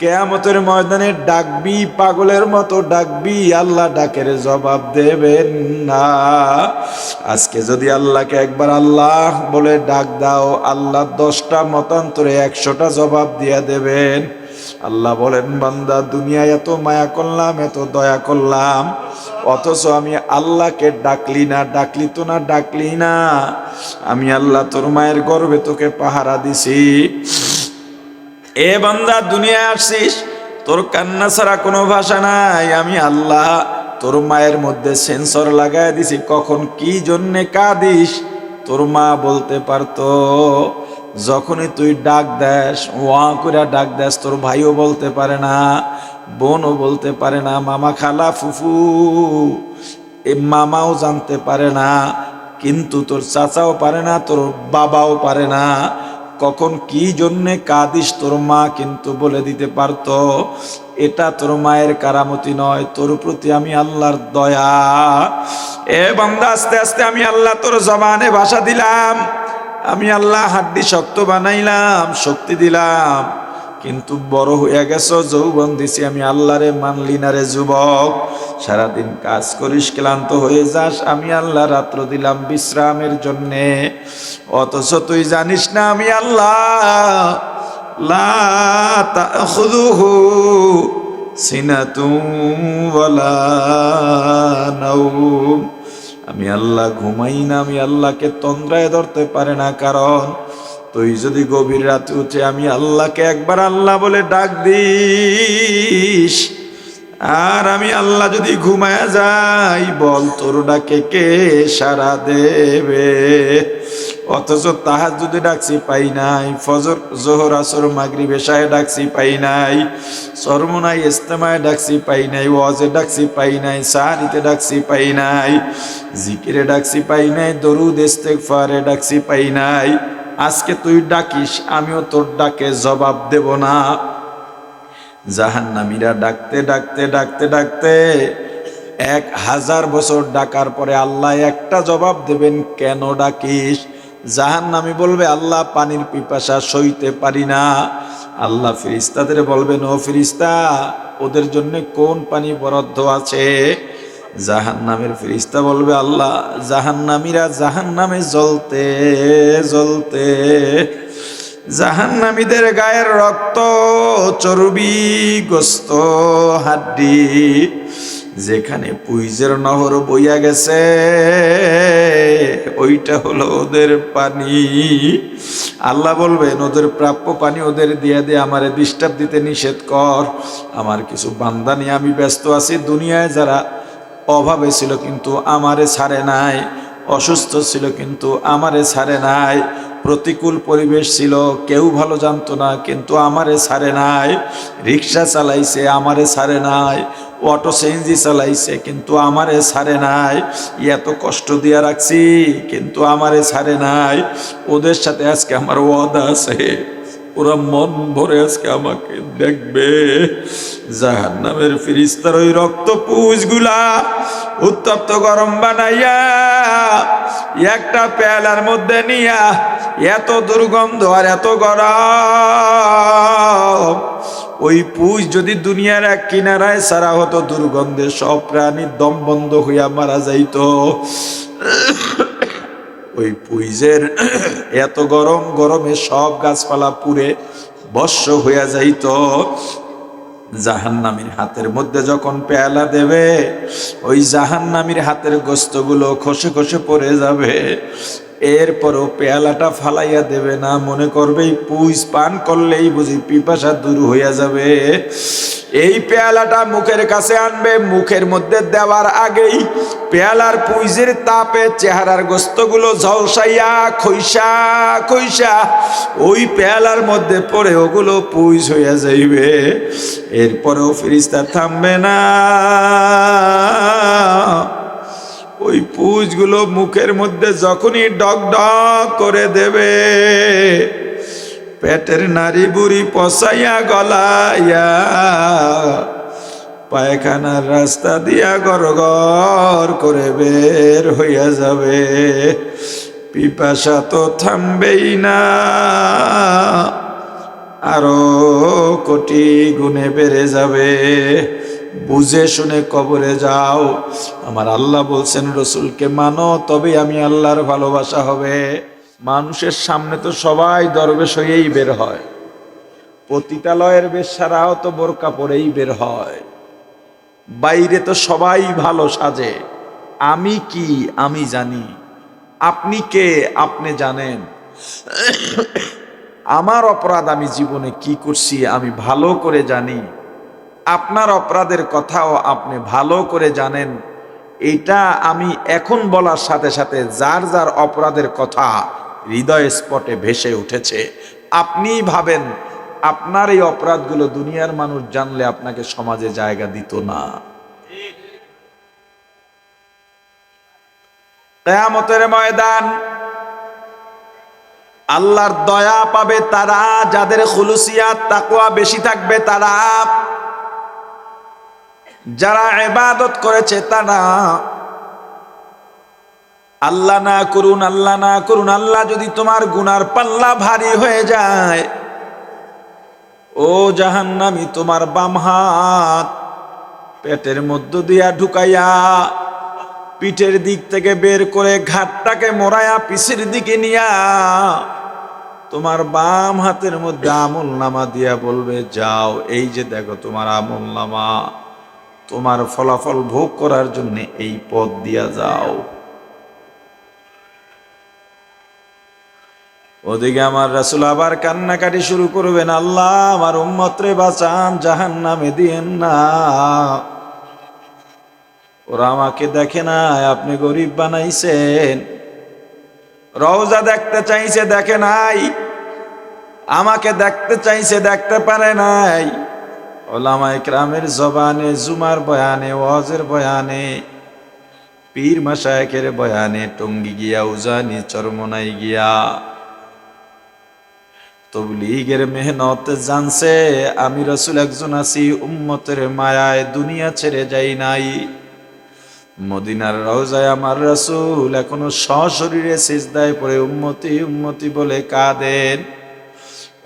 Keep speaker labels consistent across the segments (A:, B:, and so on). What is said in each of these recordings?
A: কেয়ামতের ময়দানে ডাকবি পাগলের মতো ডাকবি, আল্লাহ ডাকের জবাব দেবেন না। আজকে যদি আল্লাহকে একবার আল্লাহ বলে ডাক দাও, আল্লাহ দশটা মতান্তরে একশোটা জবাব দিয়ে দেবেন। আল্লাহ বলেন, বান্দা, দুনিয়ায় এত মায়া করলাম, এত দয়া করলাম, অথচ আমি আল্লাহকে ডাকলি না, ডাকলি তো না, ডাকলি না। আমি আল্লাহ তোর মায়ের গর্বে তোকে পাহারা দিছি। এ বান্দা দুনিয়ায় আসছিস তোর কান্না ছাড়া কোনো ভাষা নাই। আমি আল্লাহ তোর মায়ের মধ্যে সেন্সর লাগাই দিছি, কখন কি জন্যে কাঁদিস? তোর মা বলতে পারতো, যখনই তুই ডাক দেস, ওয়া করে ডাক দেস, তোর ভাইও বলতে পারে না, বোনও বলতে পারে না, মামা খালা ফুফু, এ মামাও জানতে পারে না, কিন্তু তোর চাচাও পারে না, তোর বাবাও পারে না। কখন কি জন্যে কাদিস তোর মা কিন্তু বলে দিতে পারত, এটা তোর মায়ের কারামতি নয়, তোর প্রতি আমি আল্লাহর দয়া। এ বান্দা, আস্তে আস্তে আমি আল্লাহ তোর জবানে ভাষা দিলাম, আমি আল্লাহ হাড্ডি শক্ত বানাইলাম, শক্তি দিলাম। কিন্তু বড় হইয়া গেছো, যৌবন দিছি আমি আল্লাহরে, মানলি না রে যুবক। সারাদিন কাজ করিস, ক্লান্ত হয়ে যাস, আমি আল্লাহ রাত্র দিলাম বিশ্রামের জন্যে। অথচ তুই জানিস না আমি আল্লাহ লা আমি আল্লাহ ঘুমাই না, আমি আল্লাহকে তন্দ্রায় ধরতে পারে না, কারণ তুই যদি গভীর রাতে উঠে আমি আল্লাহকে একবার আল্লাহ বলে ডাক দিস, আর আমি আল্লাহ যদি ঘুমায়া যাই, বল তোর ডাকে কে সারা দেবে? অথচ তাহার যদি ডাকছি পাই নাই, ফজর, জোহর, আসর মাগরি বেশায় ডাকছি পাই নাই সরমনাই ইস্তেমায় ডাকছি পাই নাই, ওয়াজে ডাকছি পাই নাই, সাহারিতে ডাকছি পাই নাই, জিকিরে ডাকছি পাই নাই, দরুদ, ইস্তেগফারে ডাকছি পাই নাই। আজকে তুই ডাকিস, আমিও তোর ডাকে জবাব দেব না। জাহান্নামীরা ডাকতে ডাকতে ডাকতে ডাকতে এক হাজার বছর ডাকার পরে আল্লাহ একটা জবাব দেবেন, কেন ডাকিস? জাহান্নামী বলবে, আল্লাহ পানির পিপাসা সইতে পারি না। আল্লাহ ফিরিস্তাদের বলবেন, ও ফিরিস্তা ওদের জন্য কোন পানি বরাদ্দ আছে? জাহান্নামের ফিরিস্তা বলবে, আল্লাহ, জাহান্নামীরা জাহান্নামে জ্বলতে জ্বলতে, জাহান্নামীদের গায়ের রক্ত, চর্বি, গোস্ত, হাড্ডি, যেখানে পুইজের নহর বইয়া গেছে, ওইটা হলো ওদের পানি। আল্লাহ বলবেন ওদের প্রাপ্য পানি ওদের দিয়ে দিয়ে আমারে ডিস্টার্ব দিতে নিষেধ কর। আমার কিছু বান্দা নিয়ে আমি ব্যস্ত আছি, দুনিয়ায় যারা অভাবে ছিল কিন্তু আমারে ছাড়ে নাই, অসুস্থ ছিল কিন্তু আমারে ছাড়ে নাই, প্রতিকূল পরিবেশ ছিল, কেউ ভালো জানতো না কিন্তু আমারে ছাড়ে নাই, রিক্সা চালাইছে আমারে ছাড়ে নাই, অটো সিএনজি চালাইছে কিন্তু আমারে ছাড়ে নাই, এত কষ্ট দিয়া রাখছি কিন্তু আমারে ছাড়ে নাই, ওদের সাথে আজকে আমার ওয়াদা আছে। ওরা মন ভরে আজকে আমাকে দেখবে। জাহান নামের ফিরিস্তার ওই রক্ত পুষগুলা উত্তপ্ত গরম বানাইয়া, একটা পেয়ালার মধ্যে নিয়া এত দুর্গন্ধ আর এত গরম। ওই পুষ যদি দুনিয়ার এক কিনারায় সারা হতো, দুর্গন্ধে সব প্রাণী দম বন্ধ হইয়া মারা যাইতো। ওই পুইজের এত গরম, গরমে সব গাছপালা পুড়ে বর্ষ হইয়া যাইত। জাহান্নামীর হাতের মধ্যে যখন পেয়ালা দেবে, ওই জাহান্নামীর হাতের গোস্তগুলো খসে খসে পড়ে যাবে। এরপরও পেয়ালাটা ফালাইয়া দেবে না, মনে করবে পুইজ পান করলেই বুঝি পিপাসা দূর হইয়া যাবে। এই পেয়ালাটা মুখের কাছে আনবে, মুখের মধ্যে দেওয়ার আগেই পেয়ালার পুইজের তাপে চেহারার গোস্তগুলো ঝলসাইয়া খৈসা খৈসা ওই পেয়ালার মধ্যে পড়ে ওগুলো পুইজ হইয়া যাইবে। এরপরেও ফিরিস্তা থামবে না। ওই পুজগুলো মুখের মধ্যে যখনই ডক ডক করে দেবে পেটের নারী বুড়ি পচাইয়া গলাইয়া পায়খানার রাস্তা দিয়া গর গর করে বের হইয়া যাবে। পিপাসা তো থামবেই না। আরও কোটি গুণে বেড়ে যাবে। বুঝে শুনে কবরে যাও। আমার আল্লাহ বলছেন, রসুলকে মানো তবে আমি আল্লাহর ভালোবাসা হবে। মানুষের সামনে তো সবাই দরবেশ হয়েই বের হয়। পতিতালয়ের বেশারাও তো বোরকা পরেই বের হয়। বাইরে তো সবাই ভালো সাজে। আমি কি, আমি জানি। আপনি কে, আপনি জানেন। আমার অপরাধ আমি জীবনে কি করছি, আমি ভালো করে জানি। আপনার অপরাধের কথাও আপনি ভালো করে জানেন। এটা আমি এখন বলার সাথে সাথে যার যার অপরাধের কথা হৃদয় স্পটে ভেসে উঠেছে। আপনি ভাবেন, আপনার এই অপরাধগুলো দুনিয়ার মানুষ জানলে আপনাকে সমাজে জায়গা দিত না। কেয়ামতের ময়দান, আল্লাহর দয়া পাবে তারা, যাদের খুলুসিয়াত তাকুয়া বেশি থাকবে তারা। যারা এবাদত করেছে তারা আল্লাহ না করুন, আল্লাহ না করুন, আল্লাহ যদি তোমার গুনার পাল্লা ভারী হয়ে যায়। ও জাহান্নামি, তোমার বাম হাত পেটের মধ্য দিয়া ঢুকাইয়া পিঠের দিক থেকে বের করে ঘাটটাকে মোড়ায়া পিছের দিকে নিয়া তোমার বাম হাতের মধ্যে আমল নামা দিয়া বলবে, যাও, এই যে দেখো তোমার আমল নামা। তোমার ফলাফল ভোগ করার জন্য এই পথ দিয়া যাও। ওদিকে আমার রাসুল আবার কান্নাকাটি শুরু করবেন, আল্লাহ আমার উম্মত্রে বাঁচান জাহান নামে দিয়েন না। ওরা আমাকে দেখে নাই, আপনি গরিব বানাইছেন। রওজা দেখতে চাইছে, দেখে নাই। আমাকে দেখতে চাইছে, দেখতে পারে নাই। ওলামাই ক্রামের জবানে, জুমার বয়ানে, ওয়াজের বয়ানে, পীর মাসায়কের বয়ানে, টঙ্গি গিয়া, উজানি, চরমনাই গিয়া। তবলিগের মেহনত জানছে, আমি রসুল একজন আছি, উম্মতের মায়ায় দুনিয়া ছেড়ে যাই নাই। মদিনার রওজায় আমার রসুল এখনও সশরীরে সিজদায় পড়ে, উম্মতি উম্মতি বলে কাঁদেন।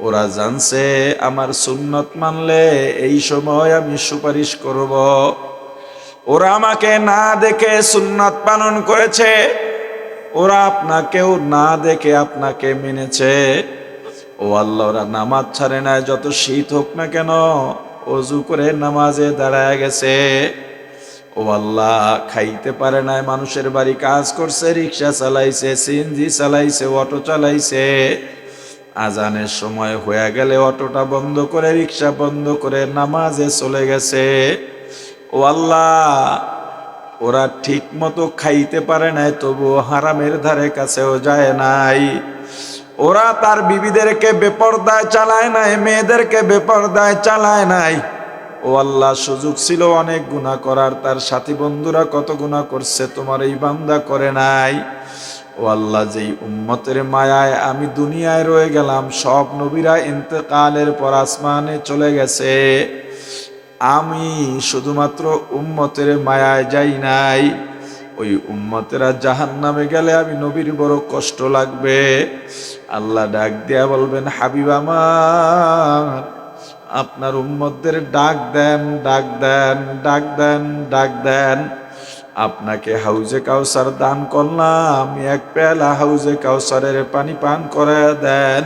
A: ওরা জানছে, আমার সুন্নত মানলে এই সময় আমি সুপারিশ করব। ওরা আমাকে না দেখে সুন্নত পালন করেছে, ওরা আপনাকেও না দেখে আপনাকে মেনেছে। ও আল্লাহ ওরা নামাজ ছাড়ে না যত শীত হোক না কেন, অজু করে নামাজে দাঁড়ায় গেছে। ও আল্লাহ, খাইতে পারে নাই, মানুষের বাড়ি কাজ করছে, রিক্সা চালাইছে, সিএনজি চালাইছে, অটো চালাইছে। আজানের সময় হয়ে গেলে অটোটা বন্ধ করে, রিক্সা বন্ধ করে নামাজে চলে গেছে। ও আল্লাহ, ওরা ঠিক মতো খাইতে পারে নাই তবু হারামের ধারে কাছেও যায় নাই। ওরা তার বিবিদেরকে বেপরদায় চালায় নাই, মেয়েদেরকে বেপরদায় চালায় নাই। ও আল্লাহ, সুযোগ ছিল অনেক গুণা করার। তার সাথী বন্ধুরা কত গুণা করছে, তোমার এই বান্দা করে নাই। ও আল্লাহ, যেই উম্মতের মায়ায় আমি দুনিয়ায় রয়ে গেলাম, সব নবীরা ইন্তেকালের পর আসমানে চলে গেছে। আমি শুধুমাত্র উম্মতের মায়ায় যাই নাই। ওই উম্মতেরা জাহান নামে গেলে আমি নবীর বড় কষ্ট লাগবে। আল্লাহ ডাক দেয়া বলবেন, হাবিব আমার, আপনার উম্মতদের ডাক দেন ডাক দেন ডাক দেন ডাক দেন। আপনাকে হাউজে কাউসার দান করলাম। এক পেলা হাউজে কাউসারের পানি পান করে দেন।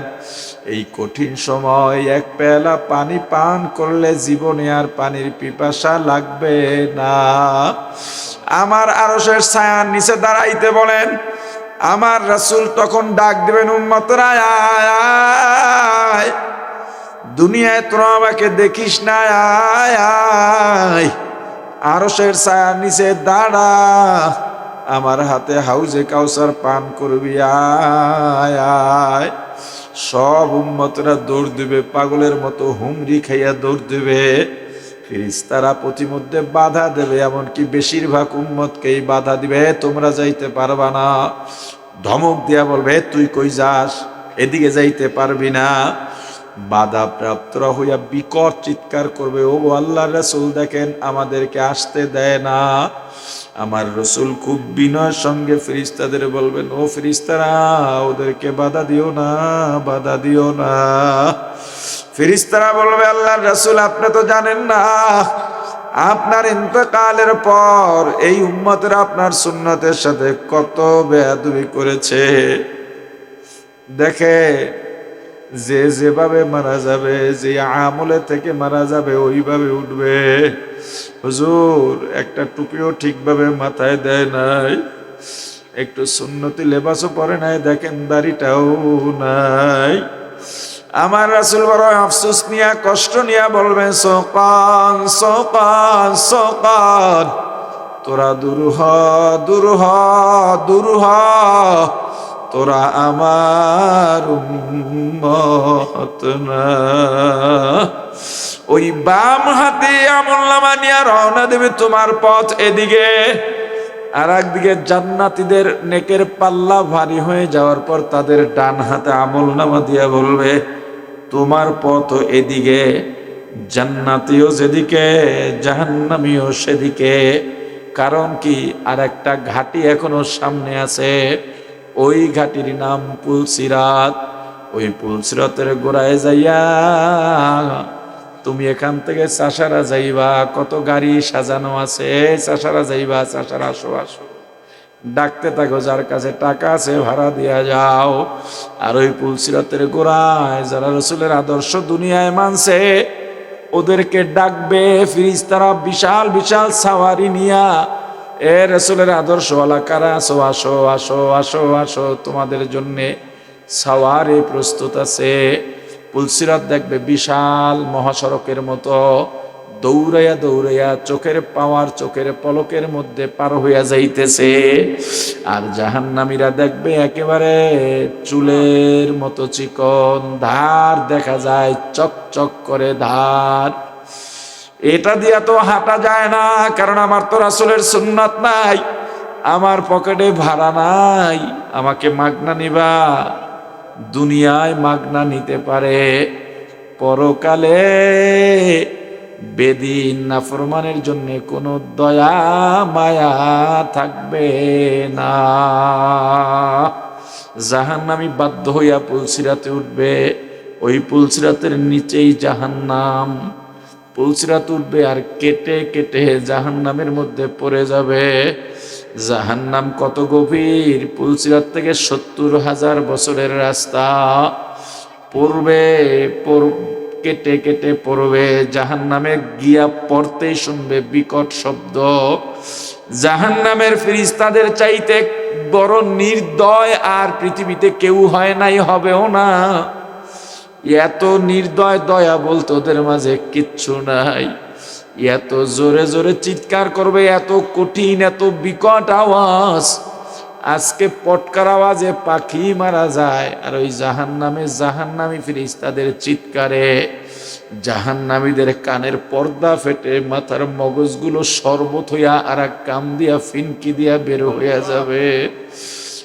A: এই কঠিন সময় এক পেলা পানি পান করলে জীবনে আর পানির পিপাসা লাগবে না। আমার আরশের ছায়ার নিচে দাঁড়াইতে বলেন। আমার রাসুল তখন ডাক দিবেন উম্মতরা দুনিয়ায় তোরা আমাকে দেখিস না আয় আয়। আরশের ছায়ার নিচে দাঁড়া, আমার হাতে হাউজে কাউসার পান করবি, আয় আয়। সব উম্মতরা দৌড় দিবে, পাগলের মতো হুমরি খাইয়া দৌড় দিবে। ফিরিস্তারা প্রতিমধ্যে বাধা দেবে, এমনকি বেশিরভাগ উম্মতকেই বাধা দিবে, তোমরা যাইতে পারবা না। ধমক দিয়া বলবে, তুই কই যাস? এদিকে যাইতে পারবি না। বাধা প্রাপ্তরা হইয়া বিকট চিৎকার করবে ও আল্লাহ রসুল, দেখেন আমাদেরকে আসতে দেয় না। আমার রসুল খুব বিনয়ের সঙ্গে ফিরিস্তাদের বলবেন, ও ফিরিস্তারা ওদেরকে বাধা দিও না, বাধা দিও না। ফিরিস্তারা বলবে আল্লাহ রাসূল, আপনি তো জানেন না, আপনার ইন্তকালের পর এই উম্মতের আপনার সুন্নতের সাথে কত বেয়াদবি করেছে। দেখে যে যেভাবে মারা যাবে, যে আমলে থেকে মারা যাবে, ওইভাবে উঠবে। হুজুর, একটা টুপিও ঠিকভাবে মাথায় দেয় নাই। একটু সুন্নতি লেবাসও পরে নাই, দেখেন দাড়িটাও নাই। আমার রাসুল বড় আফসোস নিয়া, কষ্ট নিয়া বলবেন, সোকান সোকান সোকান, তোরা দূর হ দূর হ দূর হ তোরা আমার উম্মত ওই বাম হাতে আমল নামা নিয়ে রওনা দেবে তোমার পথ এদিকে। আর একদিকে জান্নাতীদের নেকের পাল্লা ভারী হয়ে যাওয়ার পর তাদের ডান হাতে আমল নামা দিয়া বলবে, তোমার পথ এদিকে, জান্নাতিও যেদিকে জাহান্নামিও সেদিকে। কারণ কি আর একটা ঘাটি এখনও সামনে আছে। ওই ঘাটির নাম পুলসিরাত। ওই পুলসিরাতের গোড়ায় যাইয়া তুমি এখান থেকে চাষারা যাইবা, কত গাড়ি সাজানো আছে, চাষারা যাইবা, চাষারা আসো আসো। ডাকতে থাকো, যার কাছে টাকা আছে, ভাড়া দিয়া যাও। আর ওই পুলসিরাতের গোড়ায় যারা রসুলের আদর্শ দুনিয়ায় মানছে, ওদেরকে ডাকবে, ফিরিস্তারা বিশাল বিশাল সাওয়ারি নিয়া এ রসুলের আদর্শওয়ালা কারা? আসো আসো আসো আসো আসো, তোমাদের জন্যে সাওয়ারি প্রস্তুত আছে। পুলসিরাত দেখবে বিশাল মহাসড়কের মতো, দৌড়াইয়া দৌড়াইয়া চোখের পাওয়ার চোখের পলকের মধ্যে পার হইয়া যাইতেছে। আর জাহান্নামীরা দেখবে একেবারে চুলের মতো চিকন, ধার দেখা যায়, চকচক করে ধার। এটা দিয়া তো হাঁটা যায় না, কারণ আমার তো রাসুলের সুন্নাত নাই, আমার পকেটে ভাড়া নাই, আমাকে মাগনা নিবা, দুনিয়ায় মাগনা নিতে পারে। পরকালে বেদিন নাফরমানের জন্য কোনো দয়া, মায়া থাকবে না। জাহান্নামি বাধ্য হইয়া পুলসিরাতে উঠবে, ওই পুলসিরাতের নিচেই জাহান্নাম। পুলসিরাত তুলবে আর কেটে কেটে জাহান্নামের মধ্যে পড়ে যাবে। জাহান্নাম কত গভীর? পুলসিরাত থেকে সত্তর হাজার বছরের রাস্তা। পড়বে কেটে কেটে পড়বে। জাহান্নামে গিয়া পড়তেই শুনবে বিকট শব্দ। জাহান্নামের ফিরিস্তাদের চাইতে বড় নির্দয় আর পৃথিবীতে কেউ হয় নাই, হবেও না। এত নির্দয় দয়া বলতো ওদের মাঝে কিচ্ছু নাই। এত জোরে জোরে চিৎকার করবে, এত কঠিন, এত বিকট আওয়াজ। আজকে পটকার আওয়াজে পাখি মারা যায়, আর ওই জাহান নামে জাহান নামি ফিরিস্তাদের চিৎকারে। জাহান্নামীদের কানের পর্দা ফেটে মাথার মগজগুলো শরবত হইয়া আর এক কাম দিয়া ফিনকি দিয়া বের হইয়া যাবে।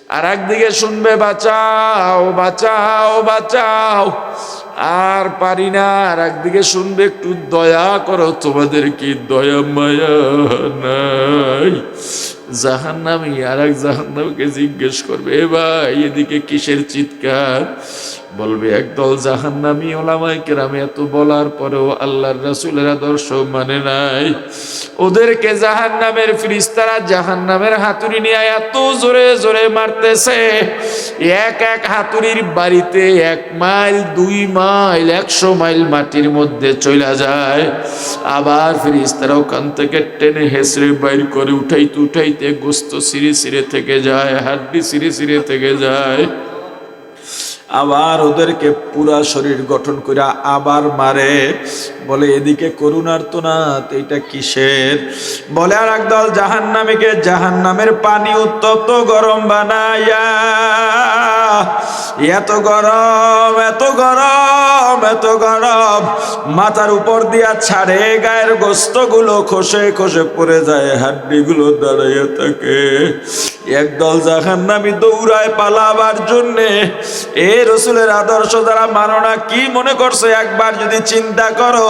A: আর একদিকে শুনবে, বাঁচাও বাঁচাও বাঁচাও। আর পারি না, আর একদিকে শুনবে, একটু দয়া করো, তোমাদের কি দয়া, মায়া নাই? জাহান্নামী আর এক জাহান্নামকে জিজ্ঞেস করবে, এ ভাই, এদিকে কিসের চিৎকার? বলবে, একদল জাহান্নামী ওলামাই কেরামে এত বলার পরেও আল্লাহর রাসূলের আদর্শ মানে নাই। ওদেরকে জাহান্নামের ফিরিস্তারা জাহান্নামের হাতুড়ি নিয়ে এত জোরে জোরে মারতেছে। এক এক হাতুড়ির বাড়িতে এক মাইল, দুই মাইল, একশো মাইল মাটির মধ্যে চলে যায়। আবার ফিরিস্তারা ওখান থেকে টেনে হেসড়ে বাইর করে উঠাইতে উঠাইতে গোস্ত সিঁড়ে সিঁড়ে থেকে যায়, হাড্ডি সিঁড়ে সিঁড়ে থেকে যায়। আবার ওদেরকে পুরা শরীর গঠন করে আবার মারে। বলে, এদিকে করুণার তো না এটা কিসের? বলে আর একদল জাহান নামীকে জাহান নামের পানি উত্তপ্ত গরম বানাইয়া এত গরম এত গরম এত গরম। মাথার উপর দিয়া ছাড়ে গায়ের গোস্তগুলো খসে খসে পড়ে যায়, হাড্ডিগুলো দাঁড়াইয়া থাকে। একদল জাহান নামি দৌড়ায় পালাবার জন্যে। এ রসুলের আদর্শ যারা মানো না, কি মনে করছে? একবার যদি চিন্তা করো,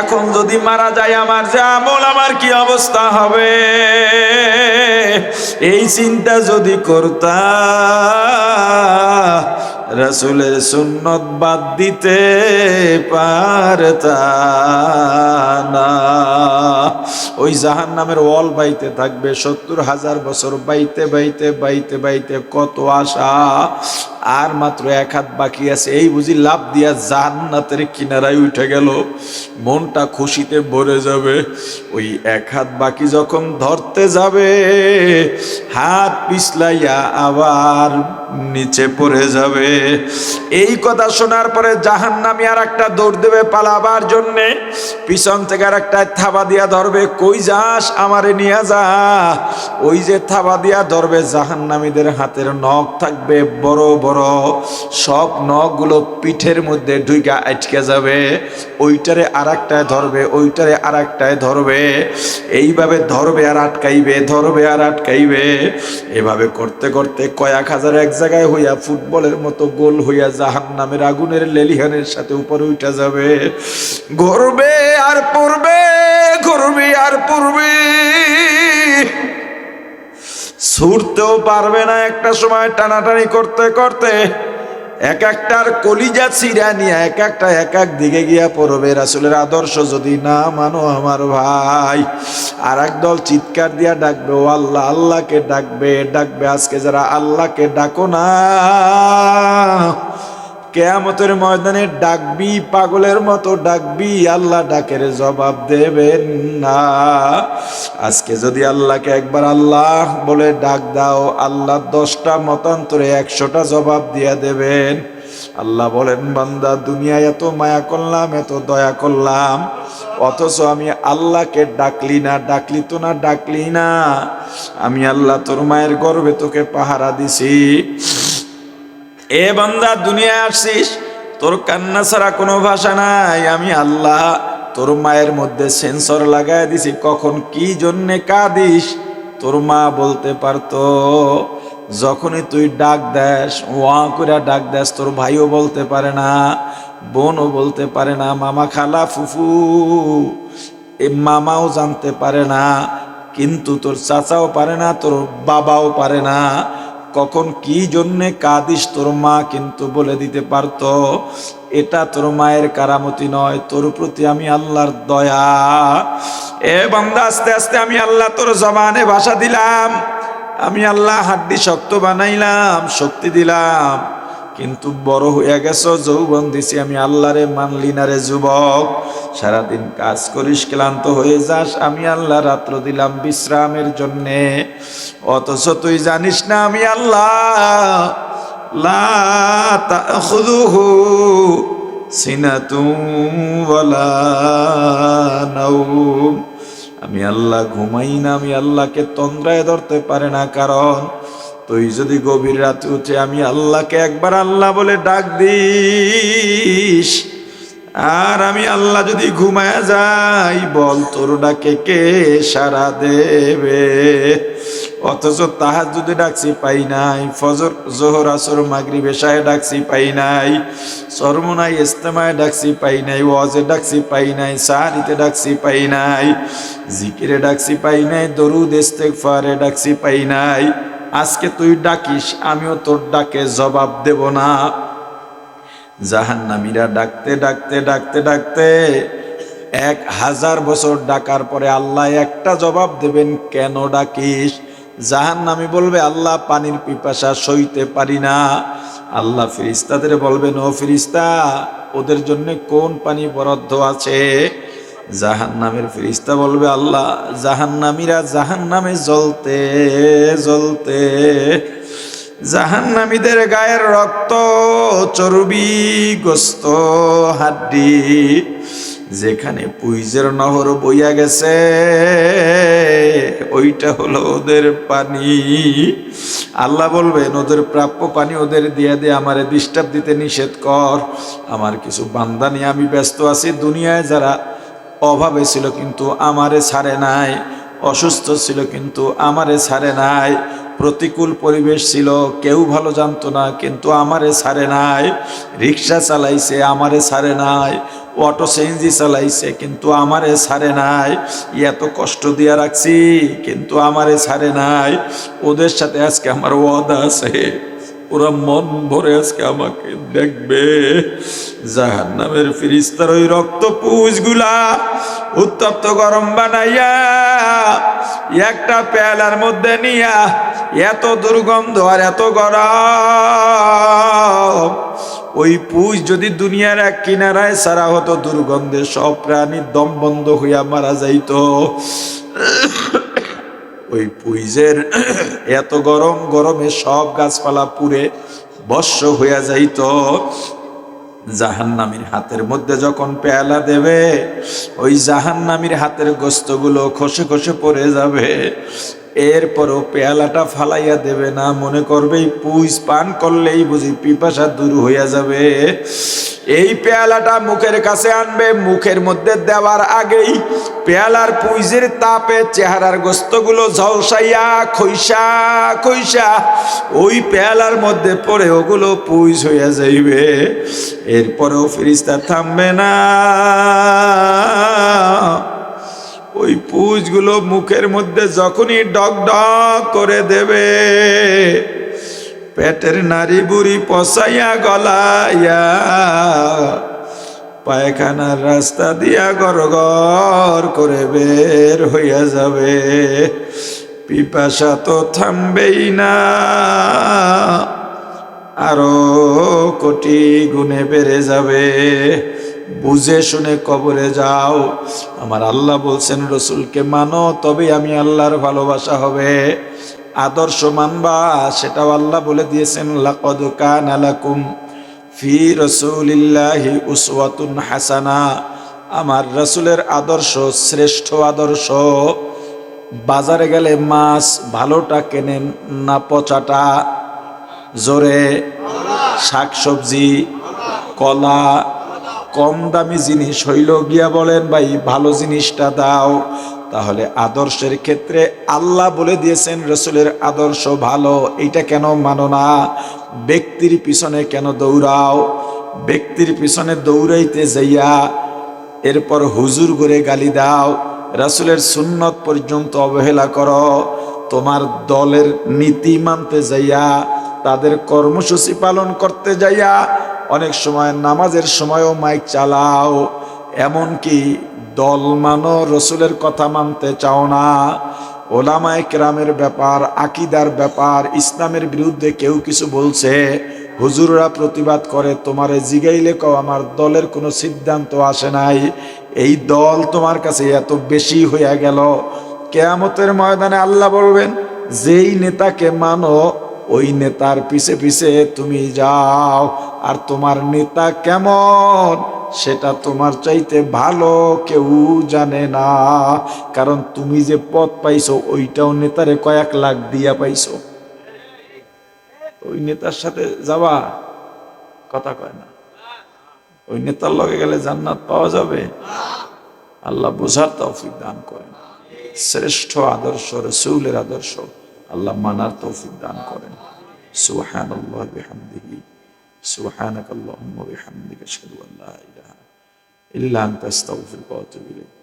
A: এখন যদি মারা যায় আমার যে আমল, আমার কি অবস্থা হবে? এই চিন্তা যদি করতা রসুলের সুন্নত বাদ দিতে না ওই জাহান নামের ওয়াল বাইতে থাকবে, সত্তর হাজার বছর বাইতে বাইতে বাইতে বাইতে কত আশা। আর মাত্র এক হাত বাকি আছে, এই বুঝি লাভ দিয়া জান্নাতের কিনারায় উঠে গেল। মনটা খুশিতে ভরে যাবে। ওই এক হাত বাকি যখন ধরতে যাবে, হাত পিছলাইয়া আবার নিচে পড়ে যাবে। এই কথা শোনার পরে জাহান নামি আর একটা দৌড় দেবে পালাবার জন্যে। পিছন থেকে আর একটা থাবা দিয়া ধরবে, কই যাস আমারে নিয়ে যা। ওই যে থাবা দিয়া ধরবে জাহান নামীদের হাতের নখ থাকবে বড় বড়। সব নখগুলো পিঠের মধ্যে ঢুইকা আটকে যাবে। ওইটারে আর একটায় ধরবে, ওইটারে আর একটায় ধরবে। এইভাবে ধরবে আর আটকাইবে, ধরবে আর আটকাইবে। এভাবে করতে করতে কয়েক হাজার এক জায়গায় হইয়া ফুটবলের মতো গোল হইয়া জাহান নামের আগুনের লেলিহানের সাথে উপরে উঠা যাবে। ঘুরবে আর পড়বে, ঘুরবে আর পড়বে। ছুটতেও পারবে না একটা সময় টানাটানি করতে করতে। এক একটার কলিজা চিরা নিয়ে এক একটা এক এক দিকে গিয়া পড়বে। রাসুলের আদর্শ যদি না মানো আমার ভাই আর একদল চিৎকার দিয়া ডাকবে, ও আল্লাহ, আল্লাহকে ডাকবে ডাকবে আজকে যারা আল্লাহকে ডাকো না। কেয়ামতের ময়দানে ডাকবি পাগলের মতো ডাকবি, আল্লাহ ডাকের জবাব দেবেন না। আজকে যদি আল্লাহকে একবার আল্লাহ বলে ডাক দাও, আল্লাহ দশটা মতান্তরে একশোটা জবাব দিয়া দেবেন। আল্লাহ বলেন, বান্দা, দুনিয়ায় এত মায়া করলাম, এত দয়া করলাম, অথচ আমি আল্লাহকে ডাকলি না, ডাকলি তো না, ডাকলি না। আমি আল্লাহ তোর মায়ের গর্বে তোকে পাহারা দিছি। এ বান্দা, দুনিয়ায় আসছিস তোর কান্না ছাড়া কোনো ভাষা নাই। আমি আল্লাহ, তোর মায়ের মধ্যে সেন্সর লাগাই দিছি, কখন কি জন্যে কাঁদিস? তোর মা বলতে পারতো, যখনই তুই ডাক দেস, ওয়া করে ডাক দেস, তোর ভাইও বলতে পারে না, বোনও বলতে পারে না, মামা খালা ফুফু, এ মামাও জানতে পারে না, কিন্তু তোর চাচাও পারে না, তোর বাবাও পারে না। কখন কি জন্যে কাদিস তোর মা কিন্তু বলে দিতে পারত, এটা তোর মায়ের কারামতি নয়, তোর প্রতি আমি আল্লাহর দয়া। এ বান্দা, আস্তে আস্তে আমি আল্লাহ তোর জবানে ভাষা দিলাম, আমি আল্লাহ হাড্ডি শক্ত বানাইলাম, শক্তি দিলাম। কিন্তু বড় হইয়া গেছো, যৌবন দিছি আমি আল্লাহরে মানলি না রে যুবক। সারাদিন কাজ করিস, ক্লান্ত হয়ে যাস, আমি আল্লাহ রাত্র দিলাম বিশ্রামের জন্যে। অথচ তুই জানিস না আমি আল্লাহ, লা আমি আল্লাহ ঘুমাই না, আমি আল্লাহকে তন্দ্রায় ধরতে পারে না, কারণ তুই যদি গভীর রাতে উঠে আমি আল্লাহকে একবার আল্লাহ বলে ডাক দিস, আর আমি আল্লাহ যদি ঘুমায় যাই, বল তোর ডাকে কে সারা দেবে? অথচ তাহার যদি ডাকছি পাই নাই, ফজর, জোহর, আসর মাগরি বেশায় ডাকছি পাই নাই সরমনাই ইস্তেমায় ডাকছি পাই নাই, ওয়াজে ডাকছি পাই নাই, সাহারিতে ডাকছি পাই নাই, জিকিরে ডাকছি পাই নাই, দরুদ, ইস্তেগফারে ডাকছি পাই নাই। আজকে তুই ডাকিস, আমিও তোর ডাকে জবাব দেব না। জাহান্নামীরা ডাকতে ডাকতে ডাকতে ডাকতে এক হাজার বছর ডাকার পরে আল্লাহ একটা জবাব দেবেন, কেন ডাকিস? জাহান্নামী বলবে, আল্লাহ পানির পিপাসা সইতে পারি না। আল্লাহ ফিরিস্তাদের বলবেন, ও ফিরিস্তা ওদের জন্য কোন পানি বরাদ্দ আছে? জাহান নামের ফিরিস্তা বলবে, আল্লাহ, জাহান্নামীরা জাহান নামে জ্বলতে জ্বলতে, জাহান্নামীদের গায়ের রক্ত, চর্বি, গোস্ত, হাড্ডি, যেখানে পুইজের নহর বইয়া গেছে, ওইটা হলো ওদের পানি। আল্লাহ বলবেন ওদের প্রাপ্য পানি ওদের দিয়ে দিয়ে আমারে ডিস্টার্ব দিতে নিষেধ কর। আমার কিছু বান্দা নিয়ে আমি ব্যস্ত আছি। দুনিয়ায় যারা অভাবে ছিল কিন্তু আমারে ছাড়ে নাই, অসুস্থ ছিল কিন্তু আমারে ছাড়ে নাই, প্রতিকূল পরিবেশ ছিল, কেউ ভালো জানতো না কিন্তু আমারে ছাড়ে নাই, রিক্সা চালাইছে আমারে ছাড়ে নাই, অটো সিএনজি চালাইছে কিন্তু আমারে ছাড়ে নাই, এত কষ্ট দিয়া রাখছি কিন্তু আমারে ছাড়ে নাই, ওদের সাথে আজকে আমার ওয়াদা আছে। ওরা মন ভরে আজকে আমাকে দেখবে। জাহান নামের ফিরিস্তার ওই রক্ত পুষগুলা উত্তপ্ত গরম বানাইয়া, একটা পেয়ালার মধ্যে নিয়া এত দুর্গন্ধ আর এত গরম। ওই পুষ যদি দুনিয়ার এক কিনারায় সারা হতো, দুর্গন্ধে সব প্রাণী দম বন্ধ হইয়া মারা যাইতো। ওই পুইজের এত গরম, গরমে সব গাছপালা পুড়ে বর্ষ হইয়া যাইত। জাহান্নামীর হাতের মধ্যে যখন পেয়ালা দেবে, ওই জাহান্নামীর হাতের গোস্তগুলো খসে খসে পড়ে যাবে। এরপরও পেয়ালাটা ফালাইয়া দেবে না, মনে করবে পুইজ পান করলেই বুঝি পিপাসা দূর হইয়া যাবে। এই পেয়ালাটা মুখের কাছে আনবে, মুখের মধ্যে দেওয়ার আগেই পেয়ালার পুইজের তাপে চেহারার গোস্তগুলো ঝলসাইয়া খৈসা খৈসা ওই পেয়ালার মধ্যে পড়ে ওগুলো পুইজ হইয়া যাইবে। এরপরেও ফিরিস্তা থামবে না। ওই পুজগুলো মুখের মধ্যে যখনই ডক ডক করে দেবে পেটের নারী বুড়ি পচাইয়া গলাইয়া পায়খানার রাস্তা দিয়া গর গর করে বের হইয়া যাবে। পিপাসা তো থামবেই না। আরও কোটি গুণে বেড়ে যাবে। বুঝে শুনে কবরে যাও। আমার আল্লাহ বলছেন, রসুলকে মানো তবে আমি আল্লাহর ভালোবাসা হবে। আদর্শ মানবা সেটাও আল্লাহ বলে দিয়েছেন লাকুম ফি রসুলিল্লাহি উসওয়াতুন হাসানা। আমার রসুলের আদর্শ, শ্রেষ্ঠ আদর্শ, বাজারে গেলে মাছ ভালোটা কেনেন না পচাটা? জোরে, শাকসবজি, কলা, কম দামি জিনিস হইল গিয়া বলেন, ভাই, ভালো জিনিসটা দাও। তাহলে আদর্শের ক্ষেত্রে আল্লাহ বলে দিয়েছেন, রসুলের আদর্শ ভালো। এইটা কেন মানো না? ব্যক্তির পিছনে কেন দৌড়াও? ব্যক্তির পিছনে দৌড়াইতে যাইয়া এরপর হুজুর করে গালি দাও। রাসুলের সুন্নত পর্যন্ত অবহেলা করো। তোমার দলের নীতি মানতে যাইয়া, তাদের কর্মসূচি পালন করতে যাইয়া, অনেক সময় নামাজের সময়ও মাইক চালাও। এমনকি দল মানো রসুলের কথা মানতে চাও না। ওলামায় কেরামের ব্যাপার, আকিদার ব্যাপার, ইসলামের বিরুদ্ধে কেউ কিছু বলছে। হুজুররা প্রতিবাদ করে, তোমারে জিগাইলে কও, আমার দলের কোনো সিদ্ধান্ত আসে নাই। এই দল তোমার কাছে এত বেশি হইয়া গেল। কেয়ামতের ময়দানে আল্লাহ বলবেন, যেই নেতাকে মানো, ওই নেতার পিছে পিছে তুমি যাও, আর তোমার নেতা কেমন? সেটা তোমার চাইতে ভালো, কেউ জানে না। কারণ তুমি যে পথ পাইছো, ওইটাও নেতারে কয়েক লাখ দিয়া পাইছো। ওই নেতার সাথে যাবা? কথা কয় না। ওই নেতার লগে গেলে জান্নাত পাওয়া যাবে? আল্লাহ বোঝার তৌফিক দান করেন। শ্রেষ্ঠ আদর্শ, রসুলের আদর্শ আল্লাহ মানার তৌফিক দান করেন। সুবহান আল্লাহ বিহামদিহি সুবহানাক আল্লাহুম্মা বিহামদিকা, আশহাদু আল্লা ইলাহা ইল্লা আনতা আস্তাগফিরুকা ওয়া আতুবু ইলাইক